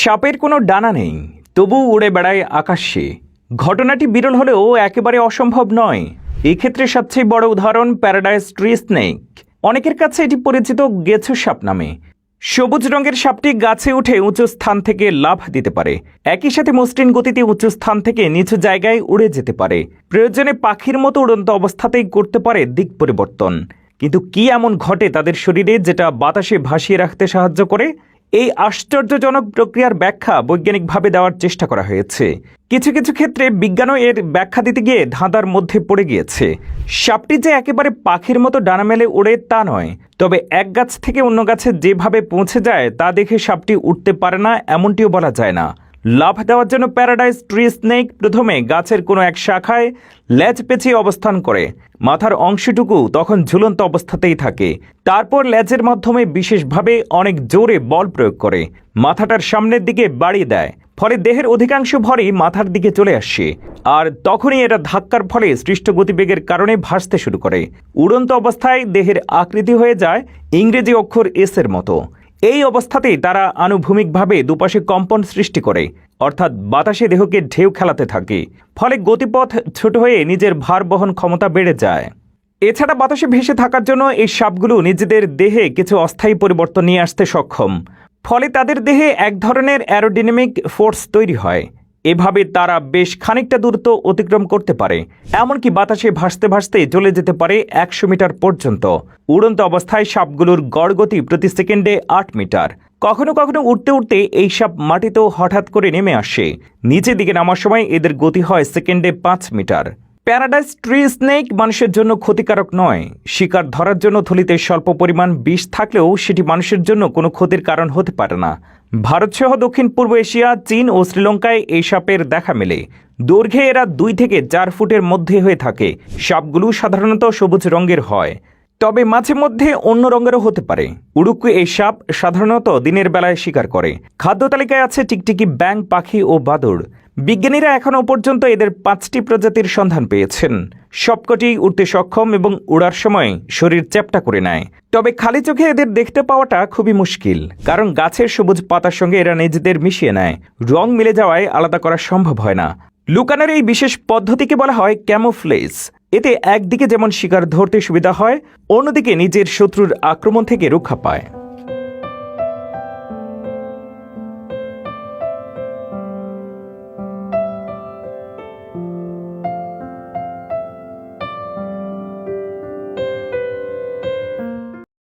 সাপের কোনো ডানা নেই, তবু উড়ে বেড়ায় আকাশে। ঘটনাটি বিরল হলেও একেবারে অসম্ভব নয়। এক্ষেত্রে সবচেয়ে বড় উদাহরণ প্যারাডাইস ট্রি স্নেক। অনেকের কাছে এটি পরিচিত গেছো সাপ নামে। সবুজ রঙের সাপটি গাছে উঠে উঁচু স্থান থেকে লাফ দিতে পারে। একই সাথে মসৃণ গতিতে উঁচু স্থান থেকে নিচু জায়গায় উড়ে যেতে পারে। প্রয়োজনে পাখির মতো উড়ন্ত অবস্থাতেই করতে পারে দিক পরিবর্তন। কিন্তু কি এমন ঘটে তাদের শরীরে যেটা বাতাসে ভাসিয়ে রাখতে সাহায্য করে? এই আশ্চর্যজনক প্রক্রিয়ার ব্যাখ্যা বৈজ্ঞানিকভাবে দেওয়ার চেষ্টা করা হয়েছে। কিছু কিছু ক্ষেত্রে বিজ্ঞানও এর ব্যাখ্যা দিতে গিয়ে ধাঁধার মধ্যে পড়ে গিয়েছে। সাপটি যে একেবারে পাখির মতো ডানা মেলে ওড়ে তা নয়, তবে এক গাছ থেকে অন্য গাছে যেভাবে পৌঁছে যায় তা দেখে সাপটি উঠতে পারে না, এমনটিও বলা যায় না। লাভ দেওয়ার জন্য প্যারাডাইস ট্রি স্নেক প্রথমে গাছের কোনো এক শাখায় লেজ পেঁচিয়ে অবস্থান করে। মাথার অংশটুকু তখন ঝুলন্ত অবস্থাতেই থাকে। তারপর লেজের মাধ্যমে বিশেষভাবে অনেক জোরে বল প্রয়োগ করে। মাথাটার সামনের দিকে বাড়িয়ে দেয়। ফলে দেহের অধিকাংশ ভরই মাথার দিকে চলে আসে। আর তখনই এটা ধাক্কার ফলে সৃষ্ট গতিবেগের কারণে ভাসতে শুরু করে। উড়ন্ত অবস্থায় দেহের আকৃতি হয়ে যায় ইংরেজি অক্ষর এস এর মতো। এই অবস্থাতেই তারা আনুভূমিকভাবে দুপাশে কম্পন সৃষ্টি করে, অর্থাৎ বাতাসে দেহকে ঢেউ খেলাতে থাকে, ফলে গতিপথ ছোট হয়ে নিজের ভার বহন ক্ষমতা বেড়ে যায়। এছাড়া বাতাসে ভেসে থাকার জন্য এই সাপগুলো নিজেদের দেহে কিছু অস্থায়ী পরিবর্তন নিয়ে আসতে সক্ষম, ফলে তাদের দেহে এক ধরনের অ্যারোডিনামিক ফোর্স তৈরি হয় এভাবে তারা বেশ খানিকটা দূরত্ব অতিক্রম করতে পারে। এমনকি বাতাসে ভাসতে ভাসতে চলে যেতে পারে একশো মিটার পর্যন্ত। উড়ন্ত অবস্থায় সাপগুলোর গড় গতি প্রতি সেকেন্ডে আট মিটার। কখনো কখনো উঠতে উঠতে এই সাপ মাটিতেও হঠাৎ করে নেমে আসে। নিচের দিকে নামার সময় এদের গতি হয় সেকেন্ডে পাঁচ মিটার। প্যারাডাইস ট্রি স্নেক মানুষের জন্য ক্ষতিকারক নয়। শিকার ধরার জন্য থলিতে স্বল্প পরিমাণ বিষ থাকলেও সেটি মানুষের জন্য কোনো ক্ষতির কারণ হতে পারে না। ভারতসহ দক্ষিণ পূর্ব এশিয়া, চীন ও শ্রীলঙ্কায় এই সাপের দেখা মেলে। দৈর্ঘ্যে এরা দুই থেকে চার ফুটের মধ্যে হয়ে থাকে। সাপগুলো সাধারণত সবুজ রঙের হয়। তবে মাঝে মধ্যে অন্য রঙেরও হতে পারে। উড়ুকু এই সাপ সাধারণত দিনের বেলায় শিকার করে। খাদ্য তালিকায় আছে টিকটিকি ব্যাং পাখি ও বাদুড়। বিজ্ঞানীরা এখনও পর্যন্ত এদের পাঁচটি প্রজাতির সন্ধান পেয়েছেন। সবকটি উড়তে সক্ষম এবং উড়ার সময় শরীর চ্যাপটা করে নেয়। তবে খালি চোখে এদের দেখতে পাওয়াটা খুবই মুশকিল, কারণ গাছের সবুজ পাতার সঙ্গে এরা নিজেদের মিশিয়ে নেয়। রং মিলে যাওয়ায় আলাদা করা সম্ভব হয় না। লুকানোর এই বিশেষ পদ্ধতিকে বলা হয় ক্যামোফ্লেজ। এতে একদিকে যেমন শিকার ধরতে সুবিধা হয়, অন্যদিকে নিজের শত্রুর আক্রমণ থেকে রক্ষা পায়।